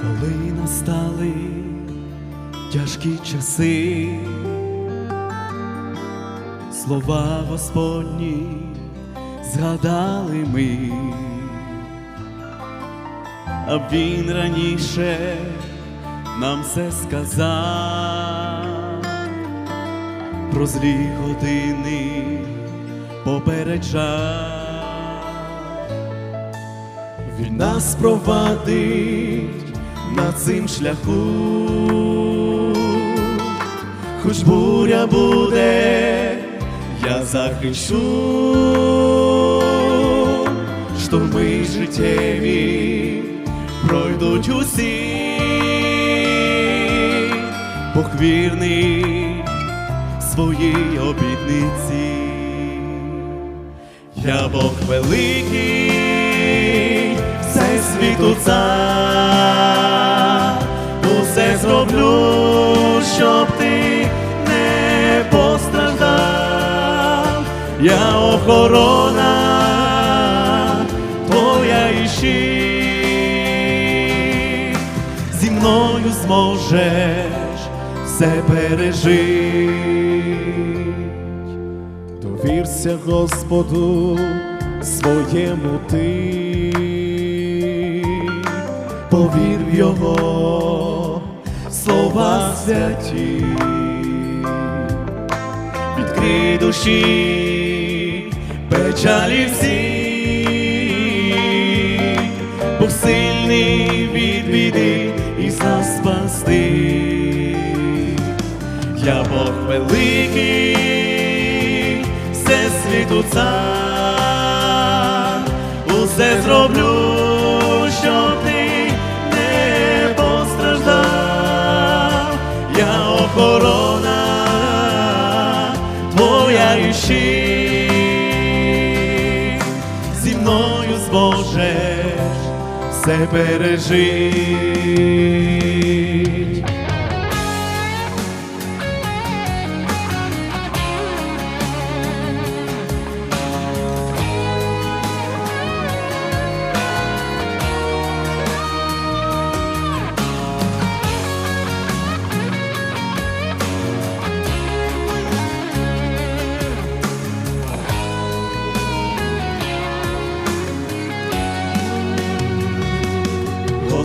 Коли настали тяжкі часи, слова Господні згадали ми, а він раніше нам все сказав про злі години попереджав. Він нас провадить на цим шляху, хоч буря буде, я захищу, шторми життєві пройдуть усі, Бог вірний своїй обітниці. Я Бог великий, світу цар, зроблю, щоб ти не постраждав, я охорона твоя і щит, зі мною зможеш все пережити. Довірся Господу своєму ти, повір в його слова святі, відкрий душі, печалі всі, Бог сильний від біди і нас спасти. Я Бог великий, все світу цар, усе зроблю, і зі мною зможеш все пережить.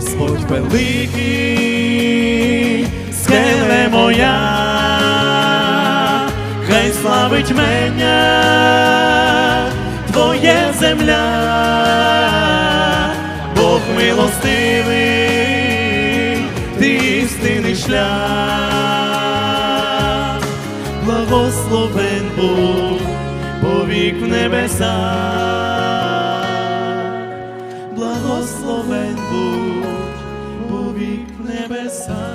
Господь великий, скеле моя, хай славить мене, твоє земля, Бог милостивий, ти істинний шлях, благословен Бог, повік в небесах. Благословен був coração.